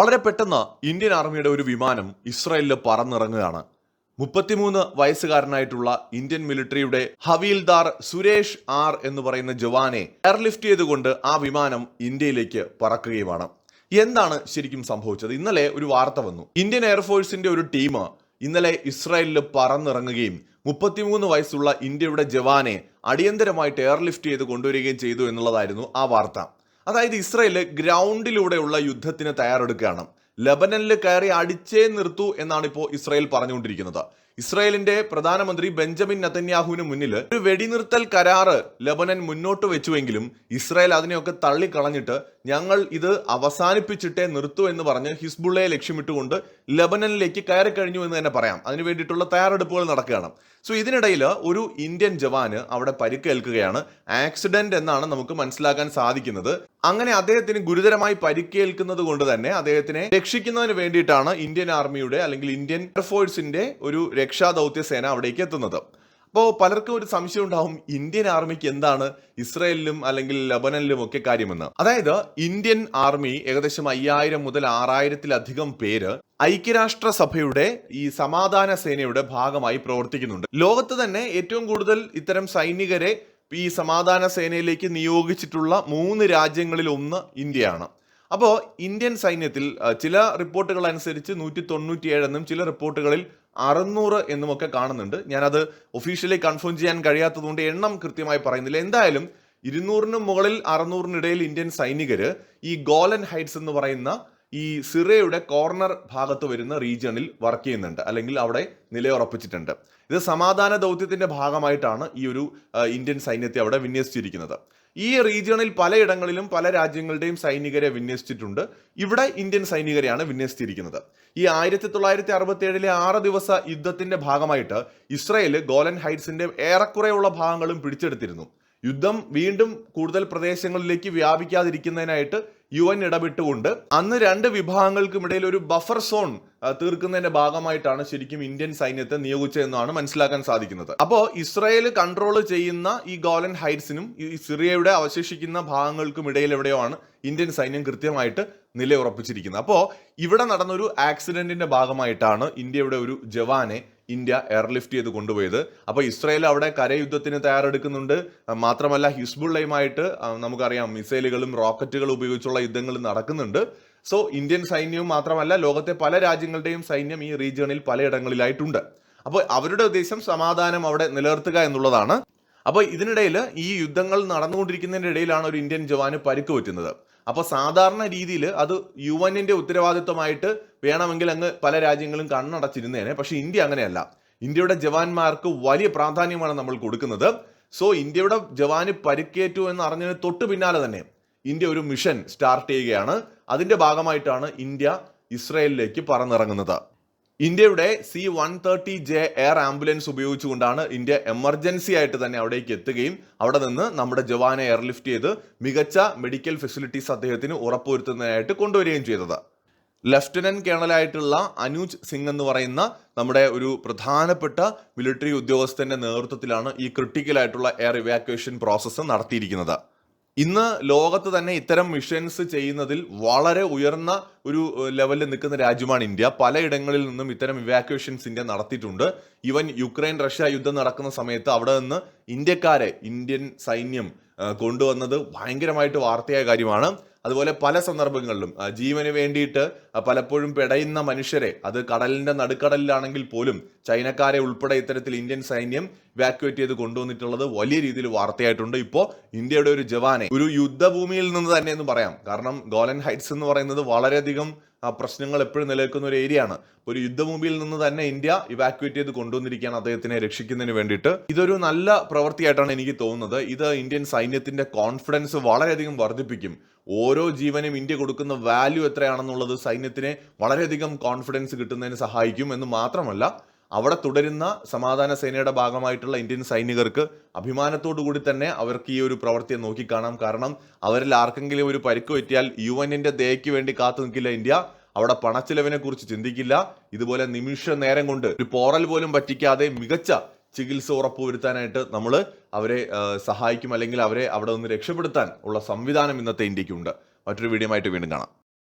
വളരെ പെട്ടെന്ന് ഇന്ത്യൻ ആർമിയുടെ ഒരു വിമാനം ഇസ്രായേലിൽ പറന്നിറങ്ങുകയാണ്. മുപ്പത്തിമൂന്ന് വയസ്സുകാരനായിട്ടുള്ള ഇന്ത്യൻ മിലിറ്ററിയുടെ ഹവീൽദാർ സുരേഷ് ആർ എന്ന് പറയുന്ന ജവാനെ എയർലിഫ്റ്റ് ചെയ്തുകൊണ്ട് ആ വിമാനം ഇന്ത്യയിലേക്ക് പറക്കുകയുമാണ്. എന്താണ് ശരിക്കും സംഭവിച്ചത്? ഇന്നലെ ഒരു വാർത്ത വന്നു. ഇന്ത്യൻ എയർഫോഴ്സിന്റെ ഒരു ടീം ഇന്നലെ ഇസ്രായേലിൽ പറന്നിറങ്ങുകയും മുപ്പത്തിമൂന്ന് വയസ്സുള്ള ഇന്ത്യയുടെ ജവാനെ അടിയന്തരമായിട്ട് എയർലിഫ്റ്റ് ചെയ്ത് കൊണ്ടുവരികയും ചെയ്തു എന്നുള്ളതായിരുന്നു ആ വാർത്ത. അതായത് ഇസ്രയേൽ ഗ്രൗണ്ടിലൂടെയുള്ള യുദ്ധത്തിന് തയ്യാറെടുക്കുകയാണ്. ലബനനിൽ കയറി അടിച്ചേ നിർത്തൂ എന്നാണ് ഇപ്പോൾ ഇസ്രയേൽ പറഞ്ഞുകൊണ്ടിരിക്കുന്നത്. ഇസ്രയേലിന്റെ പ്രധാനമന്ത്രി ബെഞ്ചമിൻ നത്തന്യാഹുവിന് മുന്നിൽ ഒരു വെടിനിർത്തൽ കരാറ് ലബനൻ മുന്നോട്ട് വെച്ചുവെങ്കിലും ഇസ്രായേൽ അതിനെയൊക്കെ തള്ളിക്കളഞ്ഞിട്ട് ഞങ്ങൾ ഇത് അവസാനിപ്പിച്ചിട്ടേ നിർത്തു എന്ന് പറഞ്ഞ് ഹിസ്ബുള്ളയെ ലക്ഷ്യമിട്ടുകൊണ്ട് ലബനനിലേക്ക് കയറി കഴിഞ്ഞു എന്ന് തന്നെ പറയാം. അതിനു വേണ്ടിയിട്ടുള്ള തയ്യാറെടുപ്പുകൾ നടക്കുകയാണ്. സോ ഇതിനിടയിൽ ഒരു ഇന്ത്യൻ ജവാന് അവിടെ പരിക്കേൽക്കുകയാണ്. ആക്സിഡന്റ് എന്നാണ് നമുക്ക് മനസ്സിലാക്കാൻ സാധിക്കുന്നത്. അങ്ങനെ അദ്ദേഹത്തിന് ഗുരുതരമായി പരിക്കേൽക്കുന്നത് കൊണ്ട് തന്നെ അദ്ദേഹത്തിനെ രക്ഷിക്കുന്നതിന് വേണ്ടിയിട്ടാണ് ഇന്ത്യൻ ആർമിയുടെ അല്ലെങ്കിൽ ഇന്ത്യൻ എയർഫോഴ്സിന്റെ ഒരു രക്ഷാ ദൗത്യ സേന അവിടേക്ക് എത്തുന്നത്. അപ്പോൾ പലർക്കും ഒരു സംശയം ഉണ്ടാവും ഇന്ത്യൻ ആർമിക്ക് എന്താണ് ഇസ്രയേലിലും അല്ലെങ്കിൽ ലബനനിലും ഒക്കെ കാര്യമെന്ന്. അതായത് ഇന്ത്യൻ ആർമി ഏകദേശം അയ്യായിരം മുതൽ ആറായിരത്തിലധികം പേര് ഐക്യരാഷ്ട്ര സഭയുടെ ഈ സമാധാന സേനയുടെ ഭാഗമായി പ്രവർത്തിക്കുന്നുണ്ട്. ലോകത്ത് തന്നെ ഏറ്റവും കൂടുതൽ ഇത്തരം സൈനികരെ ഈ സമാധാന സേനയിലേക്ക് നിയോഗിച്ചിട്ടുള്ള മൂന്ന് രാജ്യങ്ങളിൽ ഒന്ന് ഇന്ത്യയാണ്. അപ്പോൾ ഇന്ത്യൻ സൈന്യത്തിൽ ചില റിപ്പോർട്ടുകൾ അനുസരിച്ച് നൂറ്റി തൊണ്ണൂറ്റിയേഴ് എന്നും ചില റിപ്പോർട്ടുകളിൽ അറുന്നൂറ് എന്നുമൊക്കെ കാണുന്നുണ്ട്. ഞാനത് ഒഫീഷ്യലി കൺഫേം ചെയ്യാൻ കഴിയാത്തതുകൊണ്ട് എണ്ണം കൃത്യമായി പറയുന്നില്ല. എന്തായാലും ഇരുന്നൂറിനും മുകളിൽ അറുന്നൂറിനിടയിൽ ഇന്ത്യൻ സൈനികർ ഈ ഗോലൻ ഹൈറ്റ്സ് എന്ന് പറയുന്ന ഈ സിറയുടെ കോർണർ ഭാഗത്ത് വരുന്ന റീജിയണിൽ വർക്ക് ചെയ്യുന്നുണ്ട്. അല്ലെങ്കിൽ അവിടെ നിലയുറപ്പിച്ചിട്ടുണ്ട്. ഇത് സമാധാന ദൗത്യത്തിന്റെ ഭാഗമായിട്ടാണ് ഈ ഒരു ഇന്ത്യൻ സൈന്യത്തെ അവിടെ വിന്യസിച്ചിരിക്കുന്നത്. ഈ റീജിയണിൽ പലയിടങ്ങളിലും പല രാജ്യങ്ങളുടെയും സൈനികരെ വിന്യസിച്ചിട്ടുണ്ട്. ഇവിടെ ഇന്ത്യൻ സൈനികരെയാണ് വിന്യസിച്ചിരിക്കുന്നത്. ഈ ആയിരത്തി തൊള്ളായിരത്തി അറുപത്തി ഏഴിലെ ആറ് ദിവസ യുദ്ധത്തിന്റെ ഭാഗമായിട്ട് ഇസ്രയേൽ ഗോലൻ ഹൈറ്റ്സിന്റെ ഏറെക്കുറെയുള്ള ഭാഗങ്ങളും പിടിച്ചെടുത്തിരുന്നു. യുദ്ധം വീണ്ടും കൂടുതൽ പ്രദേശങ്ങളിലേക്ക് വ്യാപിക്കാതിരിക്കുന്നതിനായിട്ട് യു എൻ ഇടപെട്ടുകൊണ്ട് അന്ന് രണ്ട് വിഭാഗങ്ങൾക്കുമിടയിൽ ഒരു ബഫർ സോൺ തീർക്കുന്നതിന്റെ ഭാഗമായിട്ടാണ് ശരിക്കും ഇന്ത്യൻ സൈന്യത്തെ നിയോഗിച്ചതെന്നാണ് മനസ്സിലാക്കാൻ സാധിക്കുന്നത്. അപ്പോൾ ഇസ്രായേൽ കൺട്രോൾ ചെയ്യുന്ന ഈ ഗോലൻ ഹൈറ്റ്സിനും ഈ സിറിയയുടെ അവശേഷിക്കുന്ന ഭാഗങ്ങൾക്കും ഇടയിൽ എവിടെയോ ആണ് ഇന്ത്യൻ സൈന്യം കൃത്യമായിട്ട് നിലയുറപ്പിച്ചിരിക്കുന്നത്. അപ്പോൾ ഇവിടെ നടന്നൊരു ആക്സിഡന്റിന്റെ ഭാഗമായിട്ടാണ് ഇന്ത്യയുടെ ഒരു ജവാനെ ഇന്ത്യ എയർലിഫ്റ്റ് ചെയ്ത് കൊണ്ടുപോയത്. അപ്പോൾ ഇസ്രായേൽ അവിടെ കരയുദ്ധത്തിന് തയ്യാറെടുക്കുന്നുണ്ട്. മാത്രമല്ല ഹിസ്ബുള്ളയുമായിട്ട് നമുക്കറിയാം മിസൈലുകളും റോക്കറ്റുകളും ഉപയോഗിച്ചുള്ള യുദ്ധങ്ങൾ നടക്കുന്നുണ്ട്. സോ ഇന്ത്യൻ സൈന്യവും മാത്രമല്ല ലോകത്തെ പല രാജ്യങ്ങളുടെയും സൈന്യം ഈ റീജിയണിൽ പലയിടങ്ങളിലായിട്ടുണ്ട്. അപ്പോൾ അവരുടെ ഉദ്ദേശം സമാധാനം അവിടെ നിലനിർത്തുക എന്നുള്ളതാണ്. അപ്പോൾ ഇതിനിടയിൽ ഈ യുദ്ധങ്ങൾ നടന്നുകൊണ്ടിരിക്കുന്നതിന്റെ ഇടയിലാണ് ഒരു ഇന്ത്യൻ ജവാന് പരിക്ക് പറ്റുന്നത്. അപ്പോൾ സാധാരണ രീതിയിൽ അത് യു എന്നിന്റെ ഉത്തരവാദിത്വമായിട്ട് വേണമെങ്കിൽ അങ്ങ് പല രാജ്യങ്ങളും കണ്ണടച്ചിരുന്നേനെ. പക്ഷെ ഇന്ത്യ അങ്ങനെയല്ല. ഇന്ത്യയുടെ ജവാന്മാർക്ക് വലിയ പ്രാധാന്യമാണ് നമ്മൾ കൊടുക്കുന്നത്. സോ ഇന്ത്യയുടെ ജവാന് പരിക്കേറ്റു എന്ന് അറിഞ്ഞതിന് തൊട്ട് പിന്നാലെ തന്നെ ഇന്ത്യ ഒരു മിഷൻ സ്റ്റാർട്ട് ചെയ്യുകയാണ്. അതിന്റെ ഭാഗമായിട്ടാണ് ഇന്ത്യ ഇസ്രയേലിലേക്ക് പറന്നിറങ്ങുന്നത്. ഇന്ത്യയുടെ C one thirty J air ambulance ഉപയോഗിച്ചുകൊണ്ടാണ് ഇന്ത്യ എമർജൻസി ആയിട്ട് തന്നെ അവിടേക്ക് എത്തുകയും അവിടെ നിന്ന് നമ്മുടെ ജവാനെ എയർലിഫ്റ്റ് ചെയ്ത് മികച്ച മെഡിക്കൽ ഫെസിലിറ്റീസ് അദ്ദേഹത്തിന് ഉറപ്പുവരുത്തുന്നതിനായിട്ട് കൊണ്ടുവരികയും ചെയ്തത്. ലഫ്റ്റനന്റ് കേണലായിട്ടുള്ള അനൂജ് സിംഗ് എന്ന് പറയുന്ന നമ്മുടെ ഒരു പ്രധാനപ്പെട്ട മിലിറ്ററി ഉദ്യോഗസ്ഥന്റെ നേതൃത്വത്തിലാണ് ഈ ക്രിട്ടിക്കൽ ആയിട്ടുള്ള എയർ ഇവാക്വേഷൻ പ്രോസസ്സ് നടത്തിയിരിക്കുന്നത്. ഇന്ന് ലോകത്ത് തന്നെ ഇത്തരം മിഷൻസ് ചെയ്യുന്നതിൽ വളരെ ഉയർന്ന ഒരു ലെവലിൽ നിൽക്കുന്ന രാജ്യമാണ് ഇന്ത്യ. പലയിടങ്ങളിൽ നിന്നും ഇത്തരം ഇവാക്വേഷൻസ് ഇന്ത്യ നടത്തിയിട്ടുണ്ട്. ഈവൻ യുക്രൈൻ റഷ്യ യുദ്ധം നടക്കുന്ന സമയത്ത് അവിടെ നിന്ന് ഇന്ത്യക്കാരെ ഇന്ത്യൻ സൈന്യം കൊണ്ടുവന്നത് ഭയങ്കരമായിട്ട് വാർത്തയായ കാര്യമാണ്. അതുപോലെ പല സന്ദർഭങ്ങളിലും ജീവന് വേണ്ടിയിട്ട് പലപ്പോഴും പെടയുന്ന മനുഷ്യരെ അത് കടലിന്റെ നടുക്കടലിലാണെങ്കിൽ പോലും ചൈനക്കാരെ ഉൾപ്പെടെ ഇത്തരത്തിൽ ഇന്ത്യൻ സൈന്യം വാക്യുവേറ്റ് ചെയ്ത് കൊണ്ടുവന്നിട്ടുള്ളത് വലിയ രീതിയിൽ വാർത്തയായിട്ടുണ്ട്. ഇപ്പോൾ ഇന്ത്യയുടെ ഒരു ജവാനെ ഒരു യുദ്ധഭൂമിയിൽ നിന്ന് തന്നെ എന്ന് പറയാം. കാരണം ഗോലൻ ഹൈറ്റ്സ് എന്ന് പറയുന്നത് വളരെയധികം പ്രശ്നങ്ങൾ എപ്പോഴും നിലനിൽക്കുന്ന ഒരു ഏരിയയാണ്. ഒരു യുദ്ധഭൂമിയിൽ നിന്ന് തന്നെ ഇന്ത്യ ഇവാക്യുവേറ്റ് ചെയ്ത് കൊണ്ടുവന്നിരിക്കുകയാണ് അദ്ദേഹത്തിനെ രക്ഷിക്കുന്നതിന് വേണ്ടിയിട്ട്. ഇതൊരു നല്ല പ്രവൃത്തിയായിട്ടാണ് എനിക്ക് തോന്നുന്നത്. ഇത് ഇന്ത്യൻ സൈന്യത്തിന്റെ കോൺഫിഡൻസ് വളരെയധികം വർദ്ധിപ്പിക്കും. ഓരോ ജീവനും ഇന്ത്യ കൊടുക്കുന്ന വാല്യൂ എത്രയാണെന്നുള്ളത് സൈന്യത്തിനെ വളരെയധികം കോൺഫിഡൻസ് കിട്ടുന്നതിന് സഹായിക്കും എന്ന് മാത്രമല്ല അവിടെ തുടരുന്ന സമാധാന സേനയുടെ ഭാഗമായിട്ടുള്ള ഇന്ത്യൻ സൈനികർക്ക് അഭിമാനത്തോടു കൂടി തന്നെ അവർക്ക് ഈ ഒരു പ്രവൃത്തിയെ നോക്കിക്കാണാം. കാരണം അവരിൽ ആർക്കെങ്കിലും ഒരു പരിക്ക് പറ്റിയാൽ യു എന്നിന്റെ ദയയ്ക്ക് വേണ്ടി കാത്തു നിൽക്കില്ല ഇന്ത്യ. അവിടെ പണച്ചിലവിനെ കുറിച്ച് ചിന്തിക്കില്ല. ഇതുപോലെ നിമിഷ നേരം കൊണ്ട് ഒരു പോറൽ പോലും പറ്റിക്കാതെ മികച്ച ചികിത്സ ഉറപ്പുവരുത്താനായിട്ട് നമ്മൾ അവരെ സഹായിക്കും. അല്ലെങ്കിൽ അവരെ അവിടെ നിന്ന് രക്ഷപ്പെടുത്താൻ ഉള്ള സംവിധാനം ഇന്നത്തെ ഇന്ത്യക്കുണ്ട്. മറ്റൊരു വീഡിയോ ആയിട്ട് വീണ്ടും കാണാം.